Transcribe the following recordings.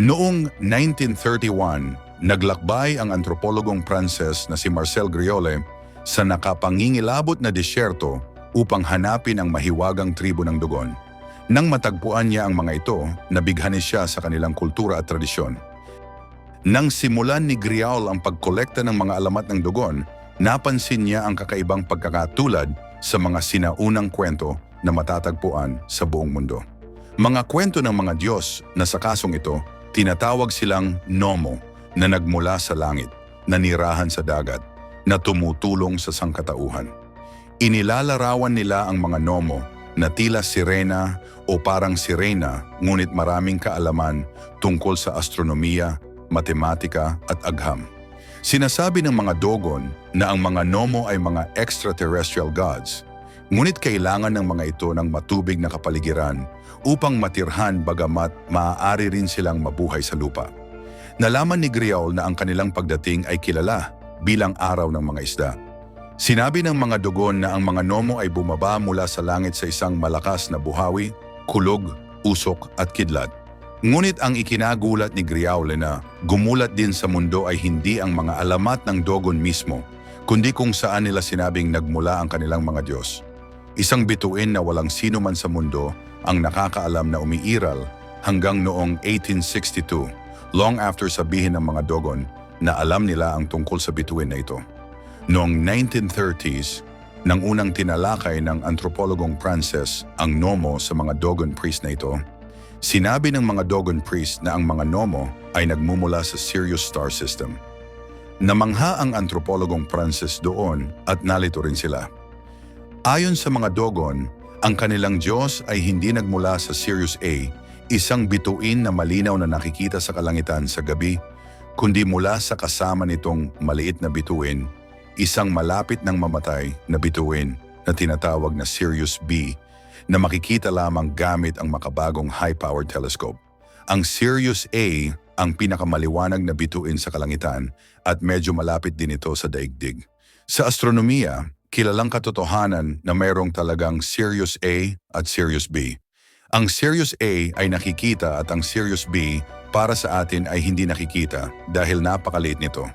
Noong 1931, naglakbay ang antropologong Pranses na si Marcel Griole sa nakapangingilabot na disyerto upang hanapin ang mahiwagang tribo ng Dugon. Nang matagpuan niya ang mga ito, nabighanin siya sa kanilang kultura at tradisyon. Nang simulan ni Griaul ang pagkolekta ng mga alamat ng Dugon, napansin niya ang kakaibang pagkakatulad sa mga sinaunang kwento na matatagpuan sa buong mundo. Mga kwento ng mga Diyos na sa kasong ito, tinatawag silang Nomo na nagmula sa langit, nanirahan sa dagat, na tumutulong sa sangkatauhan. Inilalarawan nila ang mga Nomo na tila sirena o parang sirena ngunit maraming kaalaman tungkol sa astronomiya, matematika at agham. Sinasabi ng mga Dogon na ang mga Nomo ay mga extraterrestrial gods, ngunit kailangan ng mga ito ng matubig na kapaligiran upang matirhan bagamat maaari rin silang mabuhay sa lupa. Nalaman ni Griaul na ang kanilang pagdating ay kilala bilang araw ng mga isda. Sinabi ng mga dugon na ang mga nomo ay bumaba mula sa langit sa isang malakas na buhawi, kulog, usok at kidlat. Ngunit ang ikinagulat ni Griaule na gumulat din sa mundo ay hindi ang mga alamat ng dogon mismo, kundi kung saan nila sinabing nagmula ang kanilang mga Diyos. Isang bituin na walang sino man sa mundo ang nakakaalam na umiiral hanggang noong 1862, long after sabihin ng mga dogon na alam nila ang tungkol sa bituin na ito. Noong 1930s, nang unang tinalakay ng antropologong Frances ang Nomo sa mga Dogon priest na ito, sinabi ng mga Dogon priest na ang mga Nomo ay nagmumula sa Sirius star system. Namangha ang antropologong Frances doon at nalito rin sila. Ayon sa mga Dogon, ang kanilang Diyos ay hindi nagmula sa Sirius A, isang bituin na malinaw na nakikita sa kalangitan sa gabi, kundi mula sa kasama nitong maliit na bituin isang malapit ng mamatay na bituin na tinatawag na Sirius B na makikita lamang gamit ang makabagong high-powered telescope. Ang Sirius A ang pinakamaliwanag na bituin sa kalangitan at medyo malapit din ito sa daigdig. Sa astronomiya, kilalang katotohanan na mayroong talagang Sirius A at Sirius B. Ang Sirius A ay nakikita at ang Sirius B para sa atin ay hindi nakikita dahil napakaliit nito.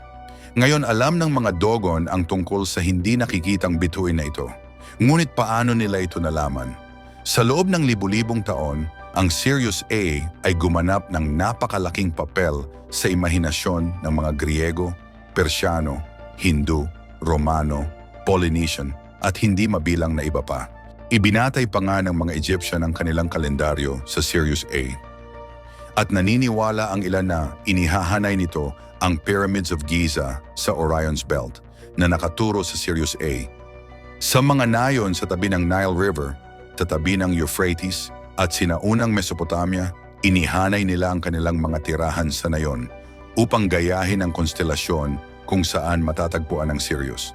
Ngayon alam ng mga Dogon ang tungkol sa hindi nakikitang bituin na ito. Ngunit paano nila ito nalaman? Sa loob ng libu-libong taon, ang Sirius A ay gumanap ng napakalaking papel sa imahinasyon ng mga Griego, Persiano, Hindu, Romano, Polynesian at hindi mabilang na iba pa. Ibinatay pa nga ng mga Egyptian ang kanilang kalendaryo sa Sirius A. At naniniwala ang ilan na inihahanay nito ang Pyramids of Giza sa Orion's Belt na nakaturo sa Sirius A. Sa mga nayon sa tabi ng Nile River, sa tabi ng Euphrates at sinaunang Mesopotamia, inihanay nila ang kanilang mga tirahan sa nayon upang gayahin ang konstelasyon kung saan matatagpuan ang Sirius.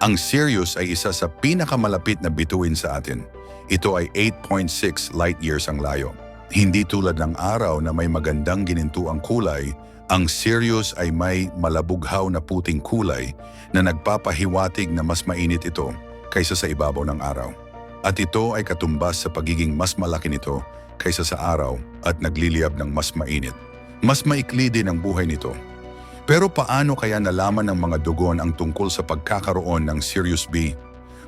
Ang Sirius ay isa sa pinakamalapit na bituin sa atin. Ito ay 8.6 light years ang layo. Hindi tulad ng araw na may magandang ginintuang kulay ang Sirius ay may malabughaw na puting kulay na nagpapahiwatig na mas mainit ito kaysa sa ibabaw ng araw. At ito ay katumbas sa pagiging mas malaki nito kaysa sa araw at nagliliyab ng mas mainit. Mas maikli din ang buhay nito. Pero paano kaya nalaman ng mga dugon ang tungkol sa pagkakaroon ng Sirius B?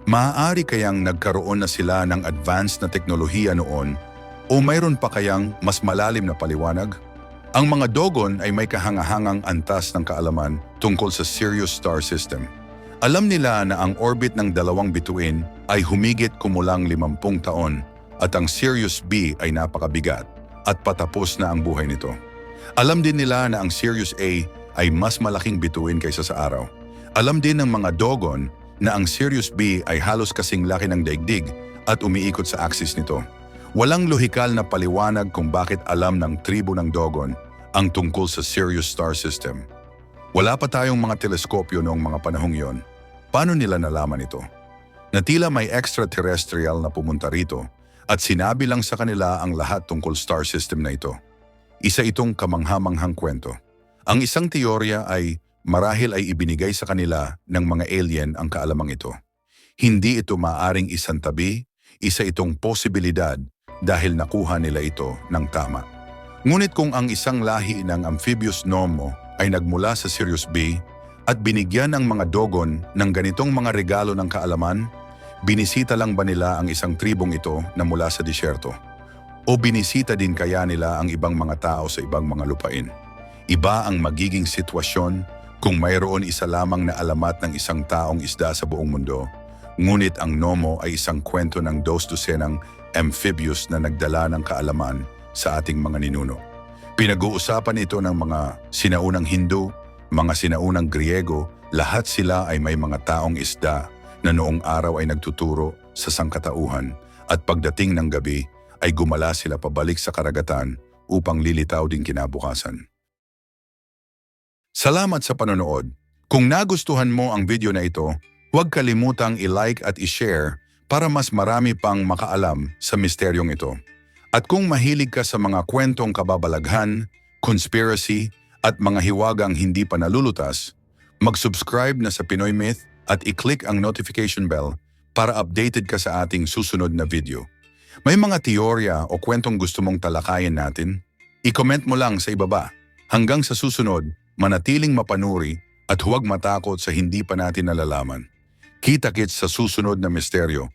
Maaari kayang nagkaroon na sila ng advanced na teknolohiya noon o mayroon pa kayang mas malalim na paliwanag? Ang mga Dogon ay may kahangahangang antas ng kaalaman tungkol sa Sirius star system. Alam nila na ang orbit ng dalawang bituin ay humigit kumulang 50 taon at ang Sirius B ay napakabigat at patapos na ang buhay nito. Alam din nila na ang Sirius A ay mas malaking bituin kaysa sa araw. Alam din ng mga Dogon na ang Sirius B ay halos kasing laki ng daigdig at umiikot sa axis nito. Walang lohikal na paliwanag kung bakit alam ng tribo ng Dogon ang tungkol sa Sirius star system. Wala pa tayong mga teleskopyo noong mga panahong yon. Paano nila nalaman ito? Na tila may extraterrestrial na pumunta rito at sinabi lang sa kanila ang lahat tungkol star system na ito. Isa itong kamanghamanghang kwento. Ang isang teorya ay marahil ay ibinigay sa kanila ng mga alien ang kaalamang ito. Hindi ito maaring isantabi, isa itong posibilidad dahil nakuha nila ito ng tama. Ngunit kung ang isang lahi ng amphibious nomo ay nagmula sa Sirius B at binigyan ng mga dogon ng ganitong mga regalo ng kaalaman, binisita lang ba nila ang isang tribong ito na mula sa disyerto? O binisita din kaya nila ang ibang mga tao sa ibang mga lupain? Iba ang magiging sitwasyon kung mayroon isa lamang na alamat ng isang taong isda sa buong mundo, ngunit ang Nomo ay isang kwento ng dos dosenang amphibious na nagdala ng kaalaman sa ating mga ninuno. Pinag-uusapan ito ng mga sinaunang Hindu, mga sinaunang Griego, lahat sila ay may mga taong isda na noong araw ay nagtuturo sa sangkatauhan at pagdating ng gabi ay gumala sila pabalik sa karagatan upang lilitaw din kinabukasan. Salamat sa panonood. Kung nagustuhan mo ang video na ito, huwag kalimutang i-like at i-share para mas marami pang makaalam sa misteryong ito. At kung mahilig ka sa mga kwentong kababalaghan, conspiracy, at mga hiwagang hindi pa nalulutas, mag-subscribe na sa Pinoy Myth at i-click ang notification bell para updated ka sa ating susunod na video. May mga teorya o kwentong gusto mong talakayin natin? I-comment mo lang sa ibaba. Hanggang sa susunod, manatiling mapanuri at huwag matakot sa hindi pa natin nalalaman. Kita-kits sa susunod na misteryo